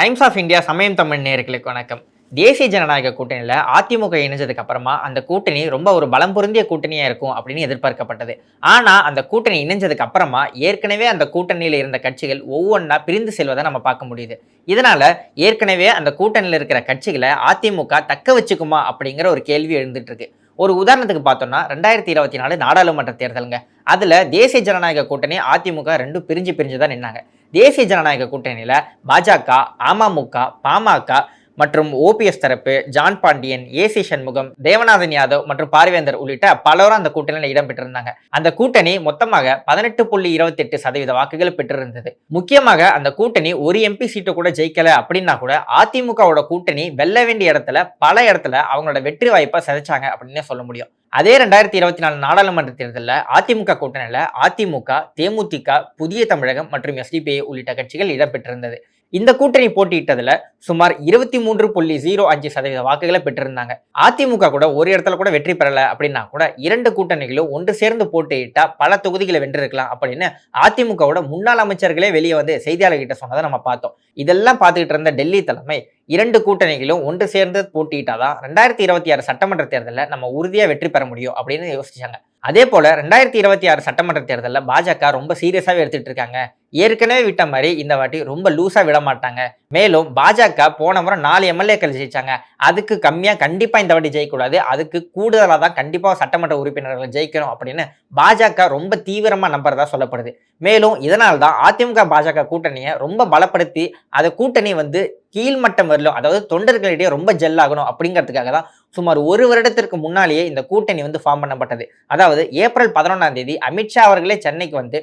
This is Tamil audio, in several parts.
டைம்ஸ் ஆஃப் இந்தியா சமயம் தமிழ் நேர்களுக்கு வணக்கம். தேசிய ஜனநாயக கூட்டணியில் அதிமுக இணைஞ்சதுக்கு அப்புறமா அந்த கூட்டணி ரொம்ப ஒரு பலம் பொருந்திய கூட்டணியாக இருக்கும் அப்படின்னு எதிர்பார்க்கப்பட்டது. ஆனால் அந்த கூட்டணி இணைஞ்சதுக்கு அப்புறமா ஏற்கனவே அந்த கூட்டணியில் இருந்த கட்சிகள் ஒவ்வொன்றா பிரிந்து செல்வதை நம்ம பார்க்க முடியுது. இதனால ஏற்கனவே அந்த கூட்டணியில் இருக்கிற கட்சிகளை அதிமுக தக்க வச்சுக்குமா அப்படிங்கிற ஒரு கேள்வி எழுந்துட்டு இருக்கு. ஒரு உதாரணத்துக்கு பார்த்தோம்னா ரெண்டாயிரத்தி இருபத்தி நாலு நாடாளுமன்ற தேர்தலுங்க. அதில் தேசிய ஜனநாயக கூட்டணி அதிமுக ரெண்டும் பிரிஞ்சு பிரிஞ்சு தான் நின்னாங்க. தேசிய ஜனநாயக கூட்டணியில் பாஜக அமமுக பாமக மற்றும் ஓபிஎஸ் தரப்பு ஜான் பாண்டியன் ஏசி சண்முகம் தேவநாதன் யாதவ் மற்றும் பார்வேந்தர் உள்ளிட்ட பலரும் அந்த கூட்டணியில் இடம்பெற்றிருந்தாங்க அந்த கூட்டணி மொத்தமாக பதினெட்டு புள்ளி இருபத்தி எட்டு சதவீத வாக்குகள் பெற்றிருந்தது. முக்கியமாக அந்த கூட்டணி ஒரு எம்பி சீட்டை கூட ஜெயிக்கல அப்படின்னா கூட அதிமுகவோட கூட்டணி வெல்ல வேண்டிய இடத்துல பல இடத்துல அவங்களோட வெற்றி வாய்ப்பை சதைச்சாங்க அப்படின்னு சொல்ல முடியும். அதே ரெண்டாயிரத்தி இருபத்தி நாலு நாடாளுமன்ற தேர்தலில் அதிமுக கூட்டணியில் அதிமுக தேமுதிக புதிய தமிழகம் மற்றும் எஸ்டிபிஐ உள்ளிட்ட கட்சிகள் இடம்பெற்றிருந்தது இந்த கூட்டணி போட்டியிட்டதுல சுமார் இருபத்தி மூன்று புள்ளி ஜீரோ அஞ்சு சதவீத வாக்குகளை பெற்றிருந்தாங்க. அதிமுக கூட ஒரு இடத்துல கூட வெற்றி பெறல அப்படின்னா கூட இரண்டு கூட்டணிகளும் ஒன்று சேர்ந்து போட்டியிட்டா பல தொகுதிகளை வென்றிருக்கலாம் அப்படின்னு அதிமுகவோட முன்னாள் அமைச்சர்களே வெளியே வந்து செய்தியாளர்கிட்ட சொன்னதை நம்ம பார்த்தோம். இதெல்லாம் பார்த்துக்கிட்டு இருந்த டெல்லி தலைமை இரண்டு கூட்டணிகளும் ஒன்று சேர்ந்து போட்டியிட்டாதான் ரெண்டாயிரத்தி இருபத்தி ஆறு சட்டமன்ற தேர்தலில் நம்ம உறுதியாக வெற்றி பெற முடியும் அப்படின்னு யோசிச்சாங்க. அதே போல ரெண்டாயிரத்தி இருபத்தி ஆறு சட்டமன்ற தேர்தலில் பாஜக ரொம்ப சீரியஸாகவே எடுத்துகிட்டு இருக்காங்க. ஏற்கனவே விட்ட மாதிரி இந்த வாட்டி ரொம்ப லூஸாக விட மாட்டாங்க. மேலும் பாஜக போன முறை நாலு எம்எல்ஏக்கள் ஜெயிச்சாங்க. அதுக்கு கம்மியாக கண்டிப்பாக இந்த வாட்டி ஜெயிக்கக்கூடாது. அதுக்கு கூடுதலாக தான் கண்டிப்பாக சட்டமன்ற உறுப்பினர்கள் ஜெயிக்கணும் அப்படின்னு பாஜக ரொம்ப தீவிரமாக நம்புறதா சொல்லப்படுது. மேலும் இதனால் தான் அதிமுக பாஜக கூட்டணியை ரொம்ப பலப்படுத்தி அதை கூட்டணி வந்து கீழ்மட்டம் வரலும் அதாவது தொண்டர்களிடையே ரொம்ப ஜெல்லாகணும் அப்படிங்கிறதுக்காக தான் சுமார் ஒரு வருடத்திற்கு முன்னாலேயே இந்த கூட்டணி வந்து ஃபார்ம் பண்ணப்பட்டது. அதாவது ஏப்ரல் பதினொன்றாம் தேதி அமித்ஷா அவர்களே சென்னைக்கு வந்து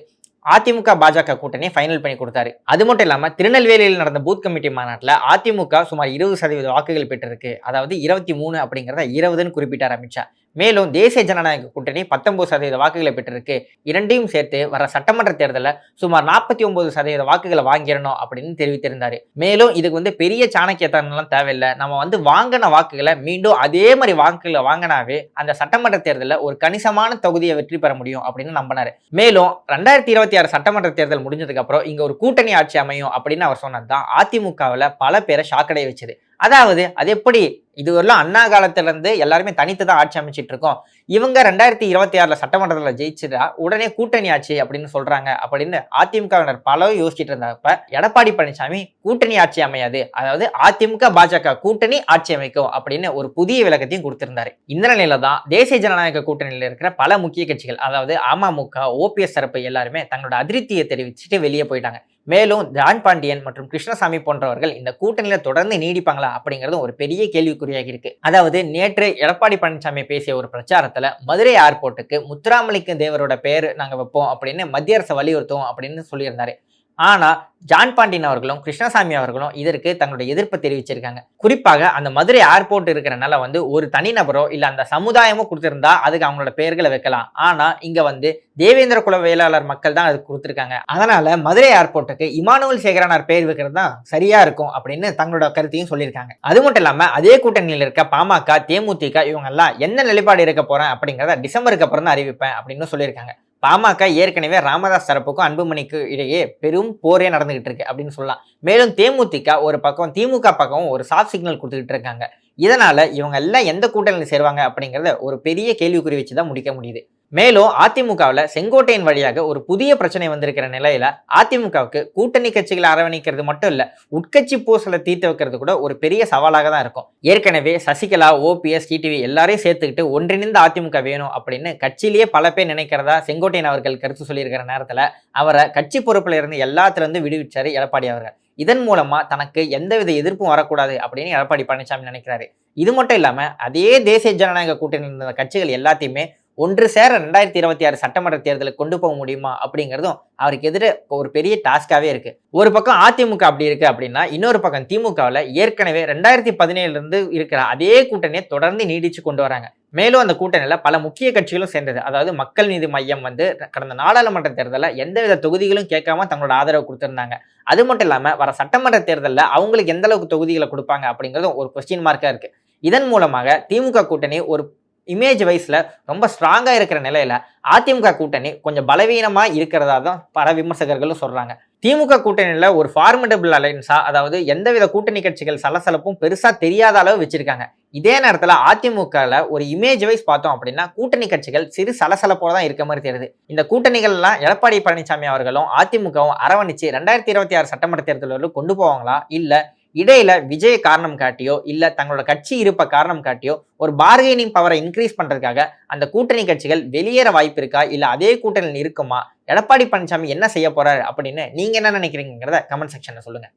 அதிமுக பாஜக கூட்டணி ஃபைனல் பண்ணி கொடுத்தாரு. அது மட்டும் இல்லாமல் திருநெல்வேலியில் நடந்த பூத் கமிட்டி மாநாட்டில் அதிமுக சுமார் இருபது சதவீத வாக்குகள் பெற்றிருக்கு. அதாவது இருபத்தி மூணு அப்படிங்கிறத இருபதுன்னு குறிப்பிட்டார் அமித்ஷா. மேலும் தேசிய ஜனநாயக கூட்டணி பத்தொன்பது சதவீத வாக்குகளை பெற்றிருக்கு. இரண்டையும் சேர்த்து வர சட்டமன்ற தேர்தலில் சுமார் நாற்பத்தி ஒன்பது சதவீத வாக்குகளை வாங்கிடணும் அப்படின்னு தெரிவித்திருந்தார். மேலும் இதுக்கு வந்து பெரிய சாணக்கியத்தனம்லாம் தேவையில்லை. நம்ம வந்து வாங்கின வாக்குகளை மீண்டும் அதே மாதிரி வாக்குகளை வாங்கினாவே அந்த சட்டமன்ற தேர்தலில் ஒரு கணிசமான தொகுதியை வெற்றி பெற முடியும் அப்படின்னு நம்பினார். மேலும் ரெண்டாயிரத்தி இருபத்தி ஆறு சட்டமன்ற தேர்தல் முடிஞ்சதுக்கு அப்புறம் இங்க ஒரு கூட்டணி ஆட்சி அமையும் அப்படின்னு அவர் சொன்னது தான் அதிமுகவில் பல பேரை ஷாக்கடைய வச்சது. அதாவது அது எப்படி இதுவரெல்லாம் அண்ணா காலத்திலேருந்து எல்லாருமே தனித்து தான் ஆட்சி அமைச்சிட்டு இருக்கோம். இவங்க ரெண்டாயிரத்தி இருபத்தி ஆறில் சட்டமன்றத்தில் ஜெயிச்சுட்டா உடனே கூட்டணி ஆட்சி அப்படின்னு சொல்கிறாங்க அப்படின்னு அதிமுகவினர் பலரும் யோசிச்சுட்டு இருந்தப்ப எடப்பாடி பழனிசாமி கூட்டணி ஆட்சி அமையாது. அதாவது அதிமுக பாஜக கூட்டணி ஆட்சி அமைக்கும் அப்படின்னு ஒரு புதிய விளக்கத்தையும் கொடுத்திருந்தாரு. இந்த நிலையில தான் தேசிய ஜனநாயக கூட்டணியில் இருக்கிற பல முக்கிய கட்சிகள் அதாவது அமமுக ஓபிஎஸ் தரப்பு எல்லாருமே தங்களோட அதிருப்தியை தெரிவிச்சுட்டு வெளியே போயிட்டாங்க. மேலும் ஜான் பாண்டியன் மற்றும் கிருஷ்ணசாமி போன்றவர்கள் இந்த கூட்டணியில் தொடர்ந்து நீடிப்பாங்களா அப்படிங்கிறது ஒரு பெரிய கேள்விக்குறியாக இருக்கு. அதாவது நேற்று எடப்பாடி பழனிசாமி பேசிய ஒரு பிரச்சாரத்தில் மதுரை ஏர்போர்ட்டுக்கு முத்துராமலிங்க தேவரோட பேர் நாங்கள் வைப்போம் அப்படின்னு மத்திய அரசு வலியுறுத்துவோம் அப்படின்னு சொல்லியிருந்தாரு. ஆனா ஜான் பாண்டியன் அவர்களும் கிருஷ்ணசாமி அவர்களும் இதற்கு தங்களுடைய எதிர்ப்பை தெரிவிச்சிருக்காங்க. குறிப்பாக அந்த மதுரை ஏர்போர்ட் இருக்கிறனால வந்து ஒரு தனிநபரோ இல்ல அந்த சமுதாயமோ கொடுத்திருந்தா அதுக்கு அவங்களோட பெயர்களை வைக்கலாம். ஆனா இங்க வந்து தேவேந்திர குல வேளாளர் மக்கள் தான் அதுக்கு கொடுத்துருக்காங்க. அதனால மதுரை ஏர்போர்ட்டுக்கு இமானுவல் சேகரனார் பெயர் வைக்கிறது தான் சரியா இருக்கும் அப்படின்னு தங்களோட கருத்தையும் சொல்லியிருக்காங்க. அது மட்டும் இல்லாம அதே கூட்டணியில் இருக்க பாமக தேமுதிக இவங்க எல்லாம் என்ன நிலைப்பாடு இருக்க போறேன் அப்படிங்கிறத டிசம்பருக்கு அப்புறம் தான் அறிவிப்பேன் அப்படின்னு சொல்லியிருக்காங்க. பாமக ஏற்கனவே ராமதாஸ் தரப்புக்கும் அன்புமணிக்கு இடையே பெரும் போரே நடந்துகிட்டு இருக்கு அப்படின்னு சொல்லலாம். மேலும் தேமுதிக ஒரு பக்கம் திமுக பக்கம் ஒரு சாஃப்ட் சிக்னல் கொடுத்துக்கிட்டு இருக்காங்க. இதனால இவங்க எல்லாம் எந்த கூட்டணியில் சேருவாங்க அப்படிங்கிறத ஒரு பெரிய கேள்விக்குறி வச்சு தான் முடிக்க முடியுது. மேலும் அதிமுகவில் செங்கோட்டையின் வழியாக ஒரு புதிய பிரச்சனை வந்திருக்கிற நிலையில அதிமுகவுக்கு கூட்டணி கட்சிகளை அரவணைக்கிறது மட்டும் இல்ல உட்கட்சி பூசலை தீர்த்து வைக்கிறது கூட ஒரு பெரிய சவாலாக தான் இருக்கும். ஏற்கனவே சசிகலா ஓபிஎஸ் டிடிவி எல்லாரையும் சேர்த்துக்கிட்டு ஒன்றிணைந்த அதிமுக வேணும் அப்படின்னு கட்சியிலேயே பல பேர் நினைக்கிறதா செங்கோட்டையன் அவர்கள் கருத்து சொல்லியிருக்கிற நேரத்துல அவரை கட்சி பொறுப்புல இருந்து எல்லாத்திலிருந்து விடுவிச்சார் விடுவிச்சாரு எடப்பாடி அவர்கள். இதன் மூலமா தனக்கு எந்தவித எதிர்ப்பும் வரக்கூடாது அப்படின்னு எடப்பாடி பழனிசாமி நினைக்கிறாரு. இது மட்டும் இல்லாம அதே தேசிய ஜனநாயக கூட்டணி இருந்த கட்சிகள் எல்லாத்தையுமே ஒன்று சேர ரெண்டாயிரத்தி இருபத்தி ஆறு சட்டமன்ற தேர்தலை கொண்டு போக முடியுமா அப்படிங்கிறதும் அவருக்கு எதிர ஒரு பெரிய டாஸ்காகவே இருக்கு. ஒரு பக்கம் அதிமுக அப்படி இருக்கு அப்படின்னா இன்னொரு பக்கம் திமுகவில் ஏற்கனவே ரெண்டாயிரத்தி பதினேழுல இருந்து இருக்கிற அதே கூட்டணியை தொடர்ந்து நீடிச்சு கொண்டு வராங்க. மேலும் அந்த கூட்டணியில் பல முக்கிய கட்சிகளும் சேர்ந்தது. அதாவது மக்கள் நீதி மையம் வந்து கடந்த நாடாளுமன்ற தேர்தலில் எந்தவித தொகுதிகளும் கேட்காம தங்களோட ஆதரவு கொடுத்துருந்தாங்க. அது மட்டும் இல்லாமல் வர சட்டமன்ற தேர்தலில் அவங்களுக்கு எந்த அளவுக்கு தொகுதிகளை கொடுப்பாங்க அப்படிங்கிறதும் ஒரு கொஸ்டின் மார்க்காக இருக்கு. இதன் மூலமாக திமுக கூட்டணி ஒரு இமேஜ் வைஸில் ரொம்ப ஸ்ட்ராங்காக இருக்கிற நிலையில் அதிமுக கூட்டணி கொஞ்சம் பலவீனமாக இருக்கிறதா தான் பல விமர்சகர்களும் சொல்கிறாங்க திமுக கூட்டணியில் ஒரு ஃபார்மிடபிள் அலைன்ஸாக அதாவது எந்தவித கூட்டணி கட்சிகள் சலசலப்பும் பெருசாக தெரியாத அளவு வச்சுருக்காங்க. இதே நேரத்தில் அதிமுகவில் ஒரு இமேஜ் வைஸ் பார்த்தோம் அப்படின்னா கூட்டணி கட்சிகள் சிறு சலசலப்போட தான் இருக்க மாதிரி தெரியுது. இந்த கூட்டணிகள்லாம் எடப்பாடி பழனிசாமி அவர்களும் அதிமுகவும் அரவணைச்சு ரெண்டாயிரத்தி இருபத்தி ஆறு சட்டமன்ற தேர்தலில் கொண்டு போவாங்களா? இல்லை இடையில விஜய் காரணம் காட்டியோ இல்ல தங்களோட கட்சி இருப்ப காரணம் காட்டியோ ஒரு பார்கெனிங் பவரை இன்க்ரீஸ் பண்றதுக்காக அந்த கூட்டணி கட்சிகள் வெளியேற வாய்ப்பு இருக்கா இல்ல அதே கூட்டணியில் இருக்குமா? எடப்பாடி பழனிசாமி என்ன செய்ய போறாரு அப்படின்னு நீங்க என்ன நினைக்கிறீங்கிறத கமெண்ட் செக்ஷன்ல சொல்லுங்க.